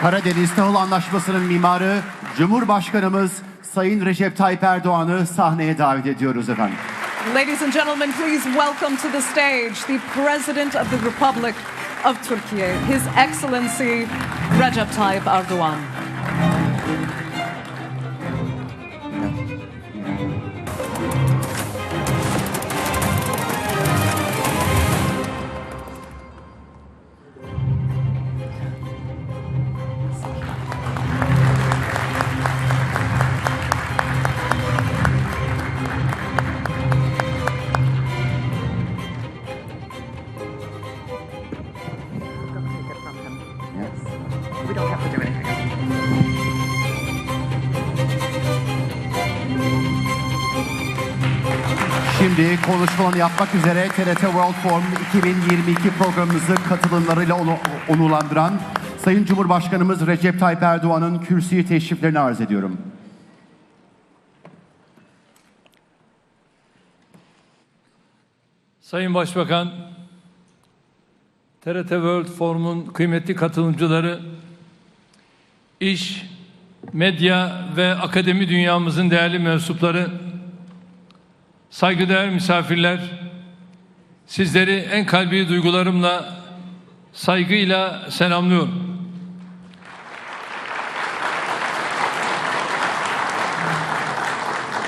Karadeniz Tahıl Anlaşması'nın mimarı Cumhurbaşkanımız Sayın Recep Tayyip Erdoğan'ı sahneye davet ediyoruz efendim. Ladies and gentlemen, please welcome to the stage the President of the Republic of Turkey, His Excellency Recep Tayyip Erdogan. Şimdi konuşmalarını yapmak üzere TRT World Forum 2022 programımızı katılımlarıyla onu, onurlandıran Sayın Cumhurbaşkanımız Recep Tayyip Erdoğan'ın kürsüyü teşriflerini arz ediyorum. Sayın Başbakan, TRT World Forum'un kıymetli katılımcıları, iş, medya ve akademi dünyamızın değerli mensupları, saygıdeğer misafirler, sizleri en kalbi duygularımla, saygıyla selamlıyorum.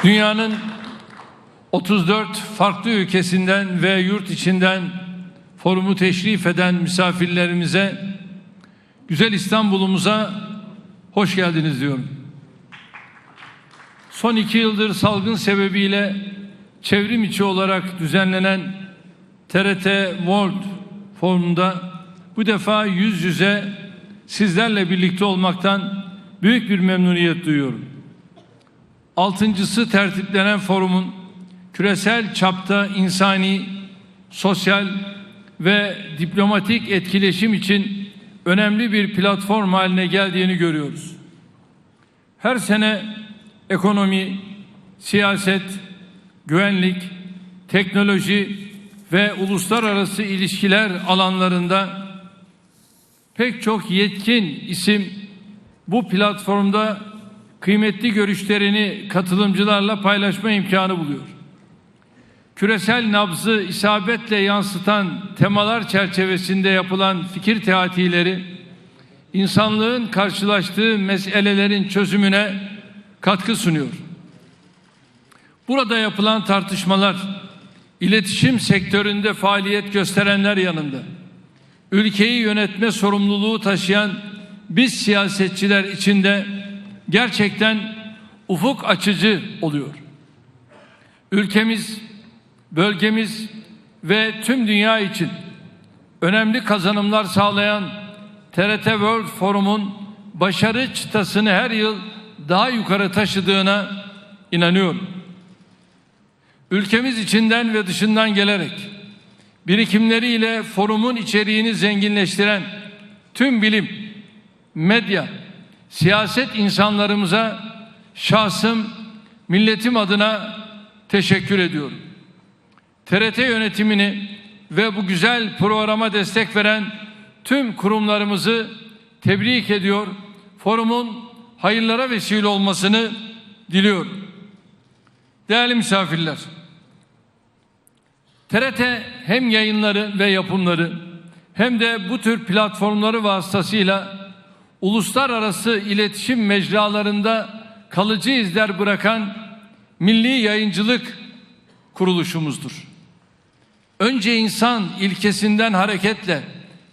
Dünyanın 34 farklı ülkesinden ve yurt içinden forumu teşrif eden misafirlerimize güzel İstanbul'umuza hoş geldiniz diyorum. Son iki yıldır salgın sebebiyle çevrim içi olarak düzenlenen TRT World Forum'da bu defa yüz yüze sizlerle birlikte olmaktan büyük bir memnuniyet duyuyorum. Altıncısı tertiplenen forumun küresel çapta insani, sosyal ve diplomatik etkileşim için önemli bir platform haline geldiğini görüyoruz. Her sene ekonomi, siyaset, güvenlik, teknoloji ve uluslararası ilişkiler alanlarında pek çok yetkin isim bu platformda kıymetli görüşlerini katılımcılarla paylaşma imkanı buluyor küresel nabzı isabetle yansıtan temalar çerçevesinde yapılan fikir teatileri insanlığın karşılaştığı meselelerin çözümüne katkı sunuyor. Burada yapılan tartışmalar iletişim sektöründe faaliyet gösterenler yanında ülkeyi yönetme sorumluluğu taşıyan biz siyasetçiler içinde gerçekten ufuk açıcı oluyor. Ülkemiz bölgemiz ve tüm dünya için önemli kazanımlar sağlayan TRT World Forum'un başarı çıtasını her yıl daha yukarı taşıdığına inanıyorum. Ülkemiz içinden ve dışından gelerek birikimleriyle forumun içeriğini zenginleştiren tüm bilim, medya, siyaset insanlarımıza şahsım, milletim adına teşekkür ediyorum. TRT yönetimini ve bu güzel programa destek veren tüm kurumlarımızı tebrik ediyor. Forumun hayırlara vesile olmasını diliyorum. Değerli misafirler, TRT hem yayınları ve yapımları hem de bu tür platformları vasıtasıyla uluslararası iletişim mecralarında kalıcı izler bırakan milli yayıncılık kuruluşumuzdur. Önce insan ilkesinden hareketle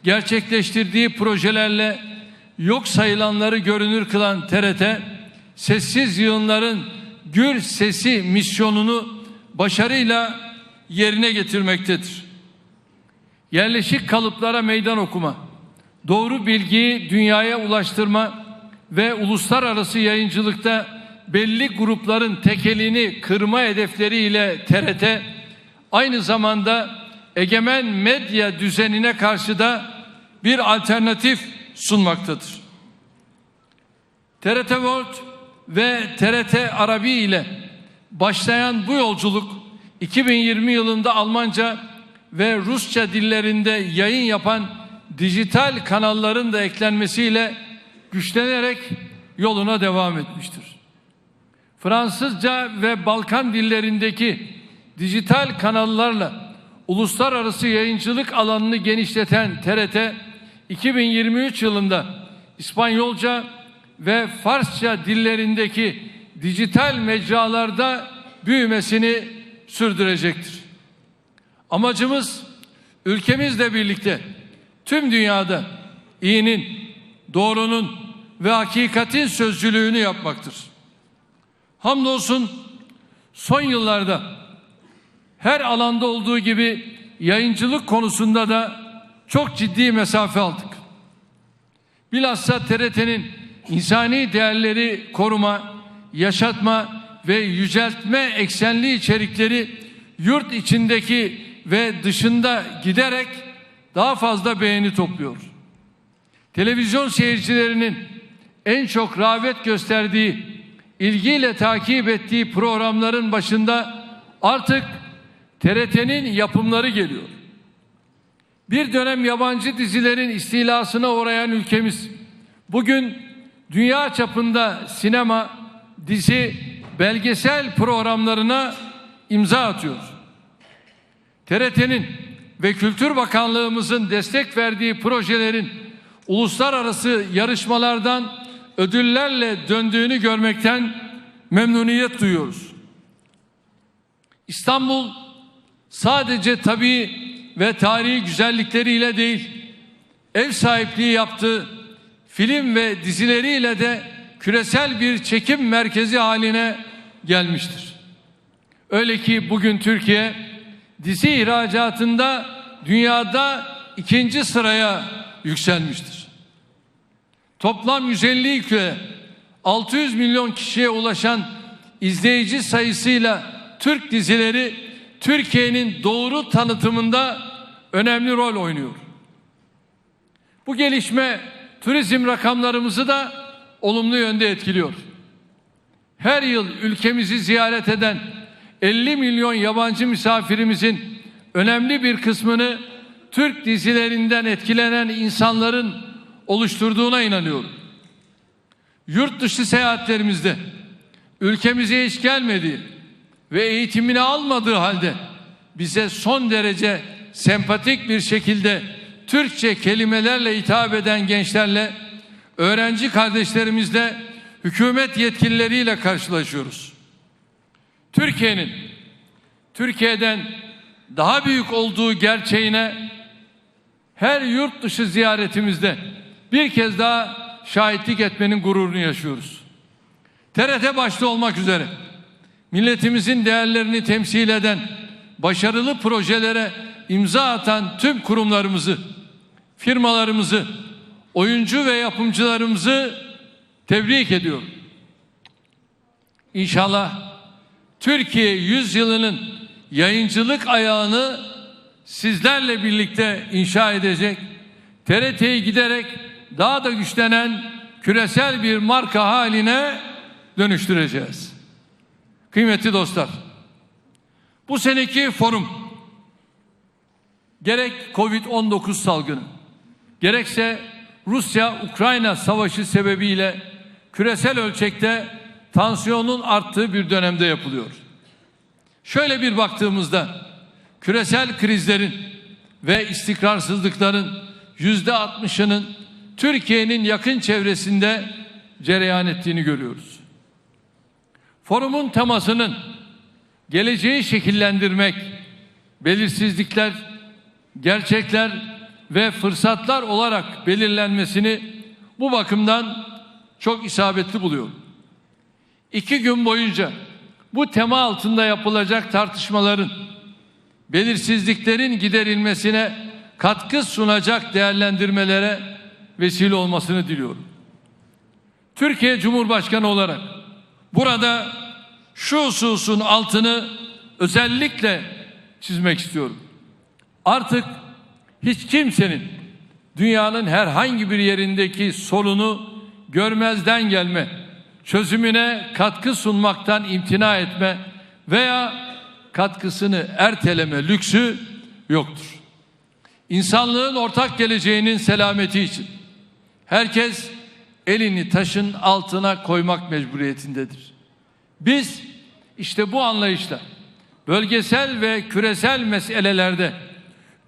gerçekleştirdiği projelerle yok sayılanları görünür kılan TRT, sessiz yığınların gür sesi misyonunu başarıyla yerine getirmektedir. Yerleşik kalıplara meydan okuma, doğru bilgiyi dünyaya ulaştırma ve uluslararası yayıncılıkta belli grupların tekelini kırma hedefleriyle TRT aynı zamanda egemen medya düzenine karşı da bir alternatif sunmaktadır. TRT World ve TRT Arabi ile başlayan bu yolculuk 2020 yılında Almanca ve Rusça dillerinde yayın yapan dijital kanalların da eklenmesiyle güçlenerek yoluna devam etmiştir. Fransızca ve Balkan dillerindeki dijital kanallarla uluslararası yayıncılık alanını genişleten TRT 2023 yılında İspanyolca ve Farsça dillerindeki dijital mecralarda büyümesini sürdürecektir. Amacımız ülkemizle birlikte tüm dünyada iyinin, doğrunun ve hakikatin sözcülüğünü yapmaktır. Hamdolsun son yıllarda her alanda olduğu gibi yayıncılık konusunda da çok ciddi mesafe aldık. Bilhassa TRT'nin insani değerleri koruma, yaşatma ve yüceltme eksenli içerikleri yurt içindeki ve dışında giderek daha fazla beğeni topluyor. Televizyon seyircilerinin en çok rağbet gösterdiği, ilgiyle takip ettiği programların başında artık TRT'nin yapımları geliyor. Bir dönem yabancı dizilerin istilasına uğrayan ülkemiz bugün dünya çapında sinema, dizi, belgesel programlarına imza atıyor. TRT'nin ve Kültür Bakanlığımızın destek verdiği projelerin uluslararası yarışmalardan ödüllerle döndüğünü görmekten memnuniyet duyuyoruz. İstanbul sadece tabii ve tarihi güzellikleriyle değil, ev sahipliği yaptığı film ve dizileriyle de küresel bir çekim merkezi haline gelmiştir. Öyle ki bugün Türkiye dizi ihracatında dünyada ikinci sıraya yükselmiştir. Toplam 150 ülke 600 milyon kişiye ulaşan izleyici sayısıyla Türk dizileri Türkiye'nin doğru tanıtımında önemli rol oynuyor. Bu gelişme turizm rakamlarımızı da olumlu yönde etkiliyor. Her yıl ülkemizi ziyaret eden 50 milyon yabancı misafirimizin önemli bir kısmını Türk dizilerinden etkilenen insanların oluşturduğuna inanıyorum. Yurt dışı seyahatlerimizde ülkemize hiç gelmediği ve eğitimini almadığı halde bize son derece sempatik bir şekilde Türkçe kelimelerle hitap eden gençlerle, öğrenci kardeşlerimizle, hükümet yetkilileriyle karşılaşıyoruz. Türkiye'nin Türkiye'den daha büyük olduğu gerçeğine her yurt dışı ziyaretimizde bir kez daha şahitlik etmenin gururunu yaşıyoruz. TRT başta olmak üzere milletimizin değerlerini temsil eden başarılı projelere imza atan tüm kurumlarımızı, firmalarımızı, oyuncu ve yapımcılarımızı tebrik ediyorum. İnşallah Türkiye yüzyılının yayıncılık ayağını sizlerle birlikte inşa edecek, TRT'yi giderek daha da güçlenen küresel bir marka haline dönüştüreceğiz. Kıymetli dostlar, bu seneki forum gerek Covid-19 salgını, gerekse Rusya-Ukrayna savaşı sebebiyle küresel ölçekte tansiyonun arttığı bir dönemde yapılıyor. Şöyle bir baktığımızda küresel krizlerin ve istikrarsızlıkların yüzde altmışının Türkiye'nin yakın çevresinde cereyan ettiğini görüyoruz. Forumun temasının geleceği şekillendirmek, belirsizlikler, gerçekler ve fırsatlar olarak belirlenmesini bu bakımdan çok isabetli buluyorum. İki gün boyunca bu tema altında yapılacak tartışmaların belirsizliklerin giderilmesine katkı sunacak değerlendirmelere vesile olmasını diliyorum. Türkiye Cumhurbaşkanı olarak burada şu hususun altını özellikle çizmek istiyorum. Artık hiç kimsenin dünyanın herhangi bir yerindeki sorunu görmezden gelme, çözümüne katkı sunmaktan imtina etme veya katkısını erteleme lüksü yoktur. İnsanlığın ortak geleceğinin selameti için herkes elini taşın altına koymak mecburiyetindedir. Biz işte bu anlayışla bölgesel ve küresel meselelerde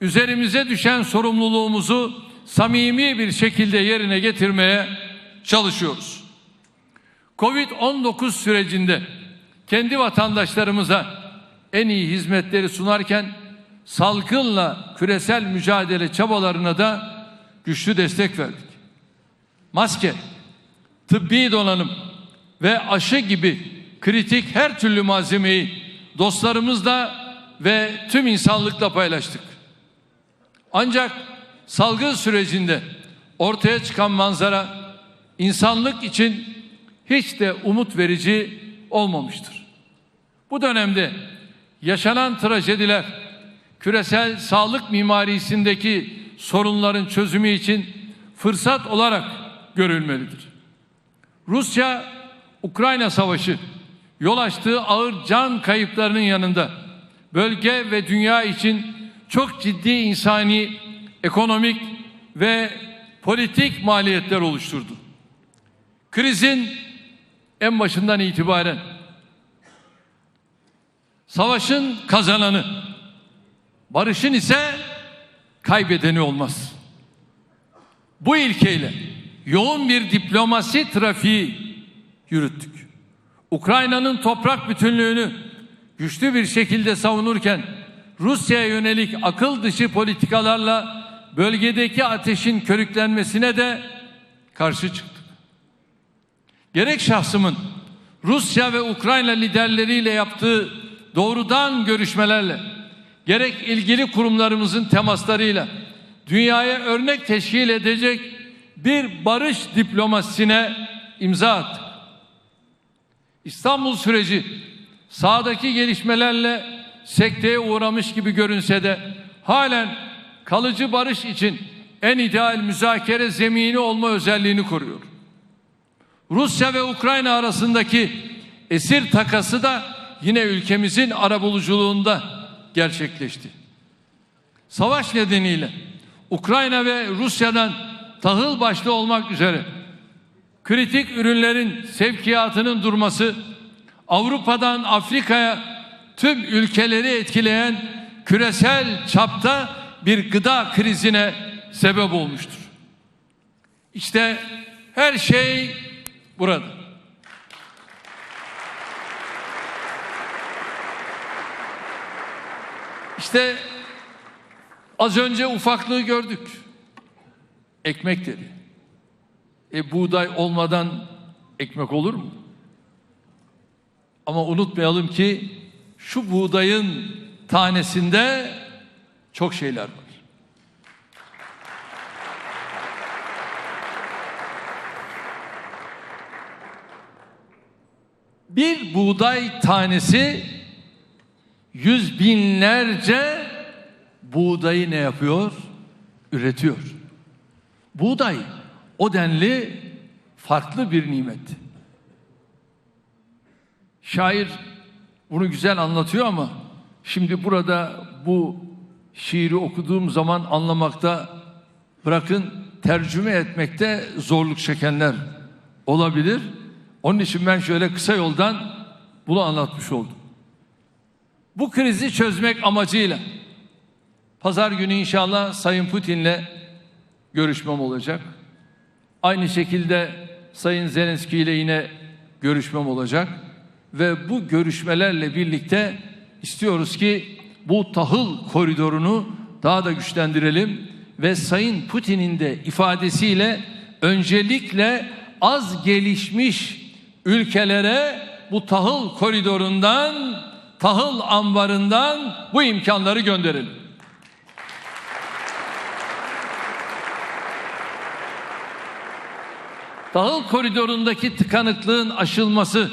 üzerimize düşen sorumluluğumuzu samimi bir şekilde yerine getirmeye çalışıyoruz. Covid-19 sürecinde kendi vatandaşlarımıza en iyi hizmetleri sunarken salgınla küresel mücadele çabalarına da güçlü destek verdik. Maske, tıbbi donanım ve aşı gibi kritik her türlü malzemeyi dostlarımızla ve tüm insanlıkla paylaştık. Ancak salgın sürecinde ortaya çıkan manzara insanlık için hiç de umut verici olmamıştır. Bu dönemde yaşanan trajediler küresel sağlık mimarisindeki sorunların çözümü için fırsat olarak görülmelidir. Rusya Ukrayna savaşı yol açtığı ağır can kayıplarının yanında bölge ve dünya için çok ciddi insani, ekonomik ve politik maliyetler oluşturdu. Krizin en başından itibaren savaşın kazananı, barışın ise kaybedeni olmaz. Bu ilkeyle yoğun bir diplomasi trafiği yürüttük. Ukrayna'nın toprak bütünlüğünü güçlü bir şekilde savunurken Rusya'ya yönelik akıl dışı politikalarla bölgedeki ateşin körüklenmesine de karşı çıktık. Gerek şahsımın Rusya ve Ukrayna liderleriyle yaptığı doğrudan görüşmelerle gerek ilgili kurumlarımızın temaslarıyla dünyaya örnek teşkil edecek bir barış diplomasisine imza attık. İstanbul süreci sahadaki gelişmelerle sekteye uğramış gibi görünse de halen kalıcı barış için en ideal müzakere zemini olma özelliğini koruyor. Rusya ve Ukrayna arasındaki esir takası da yine ülkemizin arabuluculuğunda gerçekleşti. Savaş nedeniyle Ukrayna ve Rusya'dan tahıl başta olmak üzere kritik ürünlerin sevkiyatının durması Avrupa'dan Afrika'ya tüm ülkeleri etkileyen küresel çapta bir gıda krizine sebep olmuştur. İşte her şey burada. İşte az önce ufaklığı gördük. Ekmek dedi. E buğday olmadan ekmek olur mu? Ama unutmayalım ki şu buğdayın tanesinde çok şeyler var. Bir buğday tanesi yüz binlerce buğdayı ne yapıyor? Üretiyor. Buğday o denli farklı bir nimet. Şair bunu güzel anlatıyor ama şimdi burada bu şiiri okuduğum zaman anlamakta bırakın tercüme etmekte zorluk çekenler olabilir. Onun için ben şöyle kısa yoldan bunu anlatmış oldum. Bu krizi çözmek amacıyla pazar günü inşallah Sayın Putin'le görüşmem olacak. Aynı şekilde Sayın Zelenski ile yine görüşmem olacak ve bu görüşmelerle birlikte istiyoruz ki bu tahıl koridorunu daha da güçlendirelim ve Sayın Putin'in de ifadesiyle öncelikle az gelişmiş ülkelere bu tahıl koridorundan, tahıl ambarından bu imkanları gönderelim. Tahıl koridorundaki tıkanıklığın aşılması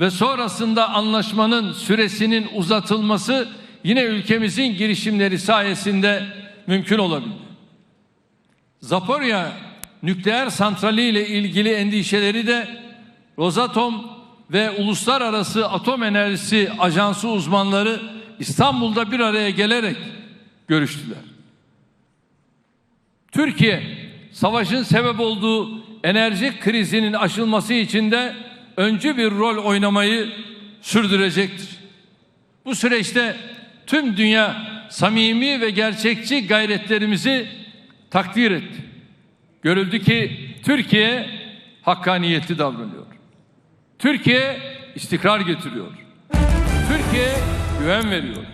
ve sonrasında anlaşmanın süresinin uzatılması yine ülkemizin girişimleri sayesinde mümkün olabildi. Zaporya nükleer santrali ile ilgili endişeleri de Rosatom ve Uluslararası Atom Enerjisi Ajansı uzmanları İstanbul'da bir araya gelerek görüştüler. Türkiye savaşın sebep olduğu enerji krizinin aşılması için de öncü bir rol oynamayı sürdürecektir. Bu süreçte tüm dünya samimi ve gerçekçi gayretlerimizi takdir etti. Görüldü ki Türkiye hakkaniyetli davranıyor. Türkiye istikrar getiriyor. Türkiye güven veriyor.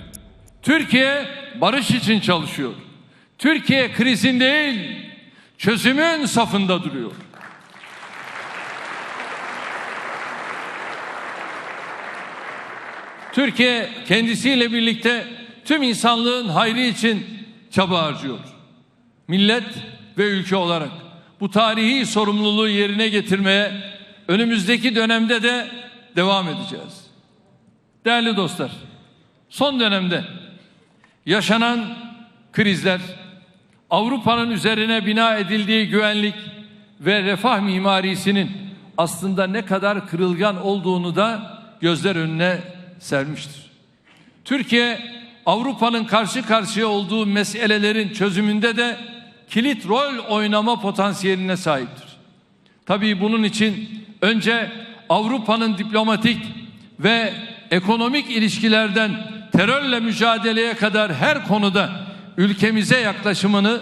Türkiye barış için çalışıyor. Türkiye krizin değil, çözümün safında duruyor. Türkiye kendisiyle birlikte tüm insanlığın hayrı için çaba harcıyor. Millet ve ülke olarak bu tarihi sorumluluğu yerine getirmeye önümüzdeki dönemde de devam edeceğiz. Değerli dostlar, son dönemde yaşanan krizler Avrupa'nın üzerine bina edildiği güvenlik ve refah mimarisinin aslında ne kadar kırılgan olduğunu da gözler önüne sermiştir. Türkiye Avrupa'nın karşı karşıya olduğu meselelerin çözümünde de kilit rol oynama potansiyeline sahiptir. Tabii bunun için önce Avrupa'nın diplomatik ve ekonomik ilişkilerden terörle mücadeleye kadar her konuda ülkemize yaklaşımını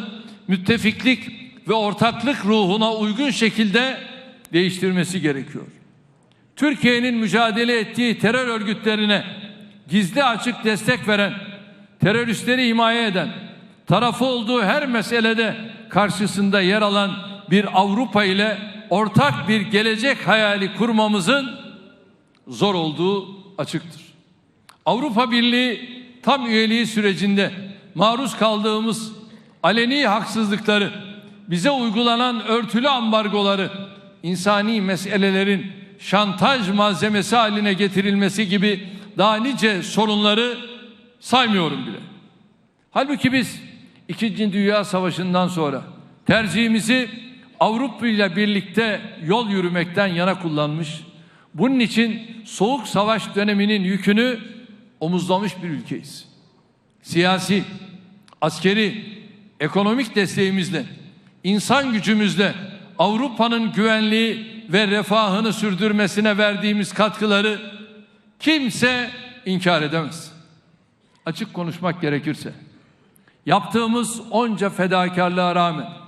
müttefiklik ve ortaklık ruhuna uygun şekilde değiştirmesi gerekiyor. Türkiye'nin mücadele ettiği terör örgütlerine gizli açık destek veren, teröristleri himaye eden, tarafı olduğu her meselede karşısında yer alan bir Avrupa ile ortak bir gelecek hayali kurmamızın zor olduğu açıktır. Avrupa Birliği tam üyeliği sürecinde maruz kaldığımız aleni haksızlıkları, bize uygulanan örtülü ambargoları, insani meselelerin şantaj malzemesi haline getirilmesi gibi daha nice sorunları saymıyorum bile. Halbuki biz İkinci Dünya Savaşı'ndan sonra tercihimizi Avrupa ile birlikte yol yürümekten yana kullanmış, bunun için Soğuk Savaş döneminin yükünü omuzlamış bir ülkeyiz. Siyasi, askeri, ekonomik desteğimizle, insan gücümüzle Avrupa'nın güvenliği ve refahını sürdürmesine verdiğimiz katkıları kimse inkar edemez. Açık konuşmak gerekirse yaptığımız onca fedakarlığa rağmen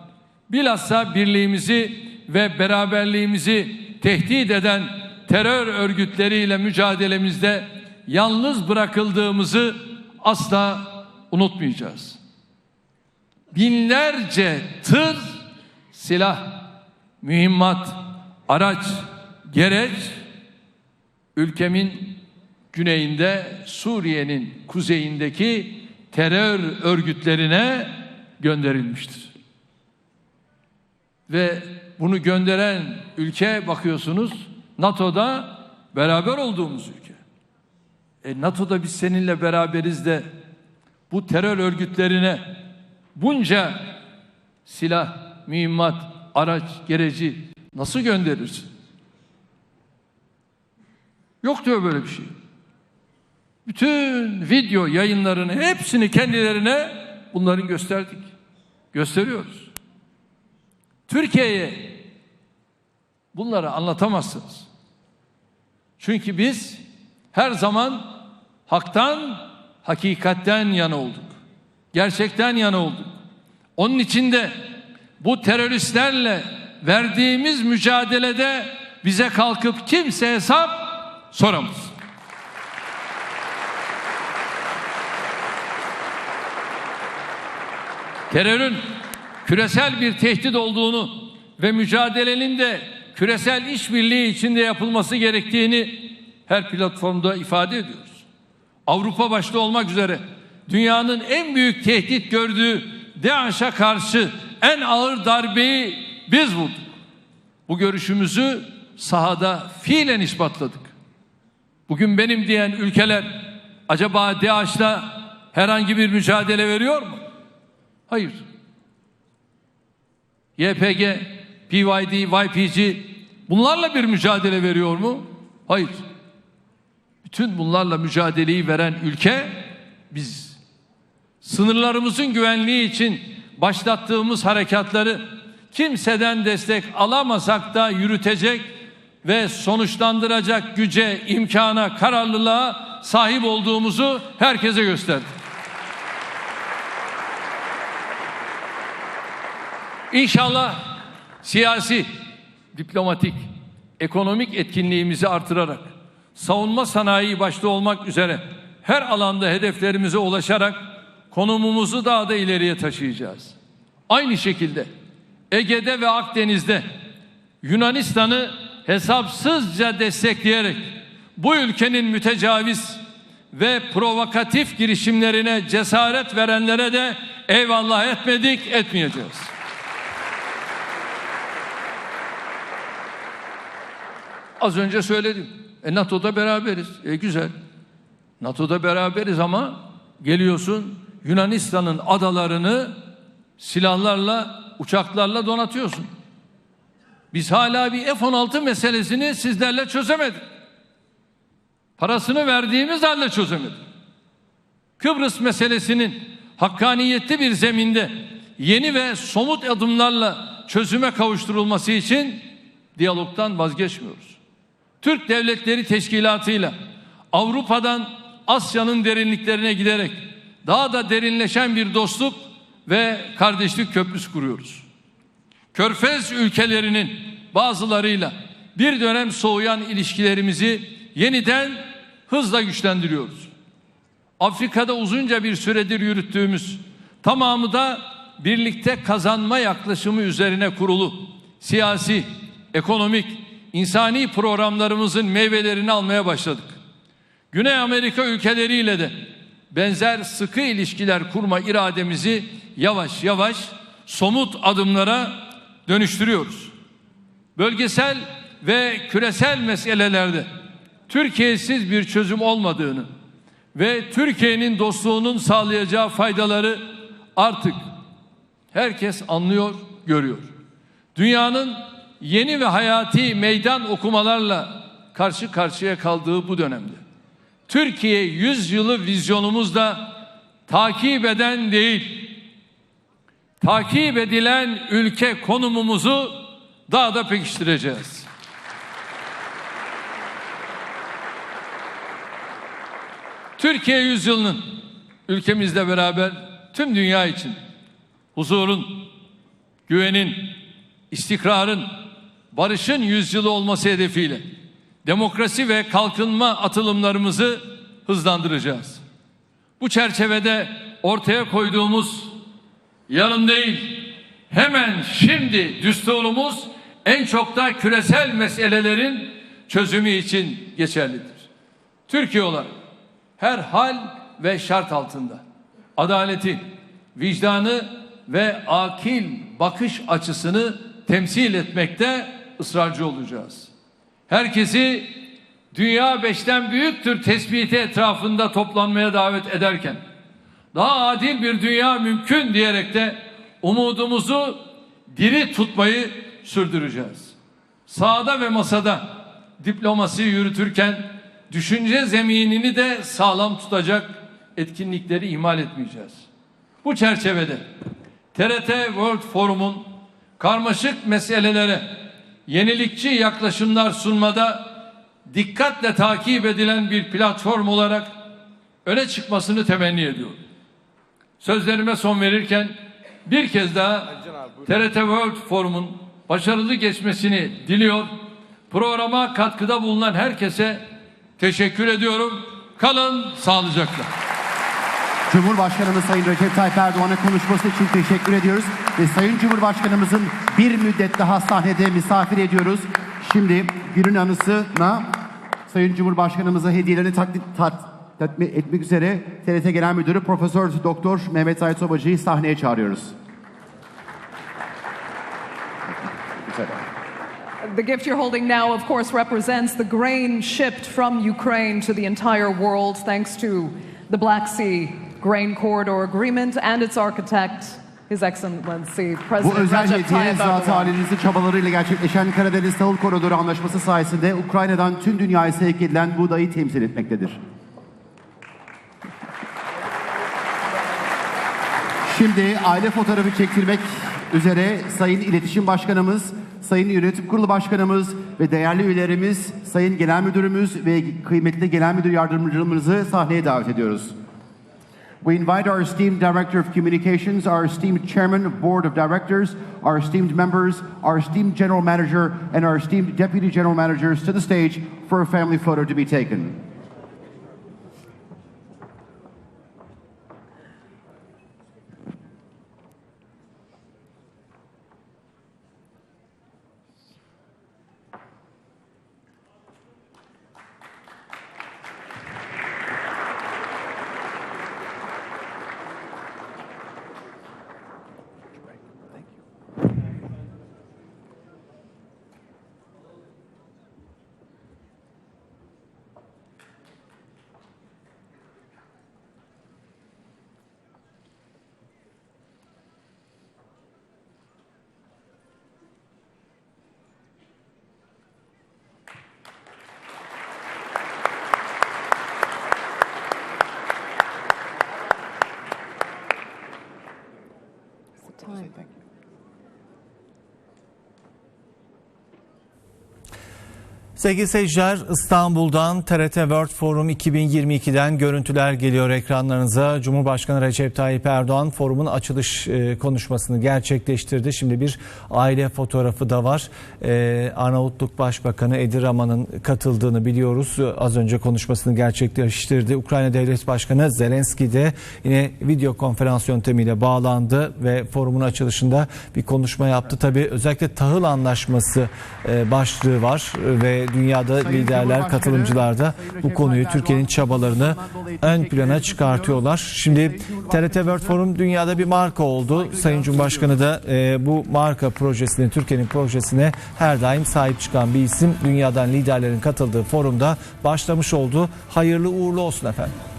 bilhassa birliğimizi ve beraberliğimizi tehdit eden terör örgütleriyle mücadelemizde yalnız bırakıldığımızı asla unutmayacağız. Binlerce tır silah, mühimmat, araç, gereç ülkemin güneyinde Suriye'nin kuzeyindeki terör örgütlerine gönderilmiştir. Ve bunu gönderen ülke bakıyorsunuz NATO'da beraber olduğumuz ülke. E NATO'da biz seninle beraberiz de bu terör örgütlerine bunca silah, mühimmat, araç, gereci nasıl gönderirsin? Yok diyor böyle bir şey. Bütün video yayınlarını hepsini kendilerine bunların gösterdik. Gösteriyoruz. Türkiye'ye bunları anlatamazsınız. Çünkü biz her zaman haktan, hakikatten yana olduk. Gerçekten yana olduk. Onun için de bu teröristlerle verdiğimiz mücadelede bize kalkıp kimse hesap soramaz. terörün küresel bir tehdit olduğunu ve mücadelenin de küresel işbirliği içinde yapılması gerektiğini her platformda ifade ediyoruz. Avrupa başta olmak üzere dünyanın en büyük tehdit gördüğü DAEŞ'e karşı en ağır darbeyi biz vurduk. Bu görüşümüzü sahada fiilen ispatladık. Bugün benim diyen ülkeler acaba DAEŞ'la herhangi bir mücadele veriyor mu? Hayır. YPG, PYD, YPG bunlarla bir mücadele veriyor mu? Hayır. Bütün bunlarla mücadeleyi veren ülke biz. Sınırlarımızın güvenliği için başlattığımız harekatları kimseden destek alamasak da yürütecek ve sonuçlandıracak güce, imkana, kararlılığa sahip olduğumuzu herkese gösterdik. İnşallah siyasi, diplomatik, ekonomik etkinliğimizi artırarak savunma sanayi başta olmak üzere her alanda hedeflerimize ulaşarak konumumuzu daha da ileriye taşıyacağız. Aynı şekilde Ege'de ve Akdeniz'de Yunanistan'ı hesapsızca destekleyerek bu ülkenin mütecaviz ve provokatif girişimlerine cesaret verenlere de eyvallah etmedik, etmeyeceğiz. Az önce söyledim. E NATO'da beraberiz. E güzel. NATO'da beraberiz ama geliyorsun Yunanistan'ın adalarını silahlarla, uçaklarla donatıyorsun. Biz hala bir F-16 meselesini sizlerle çözemedik. Parasını verdiğimiz halde çözemedik. Kıbrıs meselesinin hakkaniyetli bir zeminde yeni ve somut adımlarla çözüme kavuşturulması için diyalogtan vazgeçmiyoruz. Türk Devletleri Teşkilatı'yla Avrupa'dan Asya'nın derinliklerine giderek daha da derinleşen bir dostluk ve kardeşlik köprüsü kuruyoruz. Körfez ülkelerinin bazılarıyla bir dönem soğuyan ilişkilerimizi yeniden hızla güçlendiriyoruz. Afrika'da uzunca bir süredir yürüttüğümüz tamamı da birlikte kazanma yaklaşımı üzerine kurulu siyasi, ekonomik, insani programlarımızın meyvelerini almaya başladık. Güney Amerika ülkeleriyle de benzer sıkı ilişkiler kurma irademizi yavaş yavaş somut adımlara dönüştürüyoruz. Bölgesel ve küresel meselelerde Türkiye'siz bir çözüm olmadığını ve Türkiye'nin dostluğunun sağlayacağı faydaları artık herkes anlıyor, görüyor. Dünyanın yeni ve hayati meydan okumalarla karşı karşıya kaldığı bu dönemde Türkiye 100 yılı vizyonumuzda takip eden değil, takip edilen ülke konumumuzu daha da pekiştireceğiz. Türkiye yüzyılının ülkemizle beraber tüm dünya için huzurun, güvenin, istikrarın, barışın yüzyılı olması hedefiyle demokrasi ve kalkınma atılımlarımızı hızlandıracağız. Bu çerçevede ortaya koyduğumuz yarın değil, hemen şimdi düsturumuz en çok da küresel meselelerin çözümü için geçerlidir. Türkiye olarak her hal ve şart altında adaleti, vicdanı ve akil bakış açısını temsil etmekte ısrarcı olacağız. Herkesi dünya beşten büyüktür tespiti etrafında toplanmaya davet ederken daha adil bir dünya mümkün diyerek de umudumuzu diri tutmayı sürdüreceğiz. Sağda ve masada diplomasi yürütürken düşünce zeminini de sağlam tutacak etkinlikleri ihmal etmeyeceğiz. Bu çerçevede TRT World Forum'un karmaşık meselelere yenilikçi yaklaşımlar sunmada dikkatle takip edilen bir platform olarak öne çıkmasını temenni ediyorum. Sözlerime son verirken bir kez daha TRT World Forum'un başarılı geçmesini diliyor. Programa katkıda bulunan herkese teşekkür ediyorum. Kalın sağlıcakla. Cumhurbaşkanımız Sayın Recep Tayyip Erdoğan'a konuşması için teşekkür ediyoruz. Ve Sayın Cumhurbaşkanımızın bir müddet daha sahnede misafir ediyoruz. Şimdi günün anısına Sayın Cumhurbaşkanımıza hediyelerini takdim tat, tatmin etmek üzere TRT Genel Müdürü Profesör Doktor Mehmet Sait Sobacı'yı sahneye çağırıyoruz. The gift you're holding now, of course, represents the grain shipped from Ukraine to the entire world thanks to the Black Sea Grain Corridor Agreement and its architect, His Excellency Bu President özel Recep Tayyip Erdogan. Ali'nin çabalarıyla gerçekleşen Karadeniz Tahıl Koridoru Anlaşması sayesinde Ukrayna'dan tüm dünyaya sevk edilen buğdayı temsil etmektedir. Şimdi aile fotoğrafı çektirmek üzere Sayın İletişim Başkanımız, Sayın Yönetim Kurulu Başkanımız ve değerli üyelerimiz, Sayın Genel Müdürümüz ve kıymetli Genel Müdür Yardımcımızı sahneye davet ediyoruz. We invite our esteemed Director of Communications, our esteemed Chairman of Board of Directors, our esteemed members, our esteemed General Manager, and our esteemed Deputy General Managers to the stage for a family photo to be taken. Sevgili seyirciler İstanbul'dan TRT World Forum 2022'den görüntüler geliyor ekranlarınıza. Cumhurbaşkanı Recep Tayyip Erdoğan forumun açılış e, konuşmasını gerçekleştirdi. Şimdi bir aile fotoğrafı da var. E, Arnavutluk Başbakanı Edi Rama'nın katıldığını biliyoruz. Az önce konuşmasını gerçekleştirdi. Ukrayna Devlet Başkanı Zelenski de yine video konferans yöntemiyle bağlandı ve forumun açılışında bir konuşma yaptı. Tabii özellikle tahıl anlaşması e, başlığı var ve dünyada liderler, katılımcılar da bu konuyu Türkiye'nin çabalarını ön plana çıkartıyorlar. Şimdi TRT World Forum dünyada bir marka oldu. Sayın Cumhurbaşkanı da e, bu marka projesine, Türkiye'nin projesine her daim sahip çıkan bir isim. Dünyadan liderlerin katıldığı forumda başlamış oldu. Hayırlı uğurlu olsun efendim.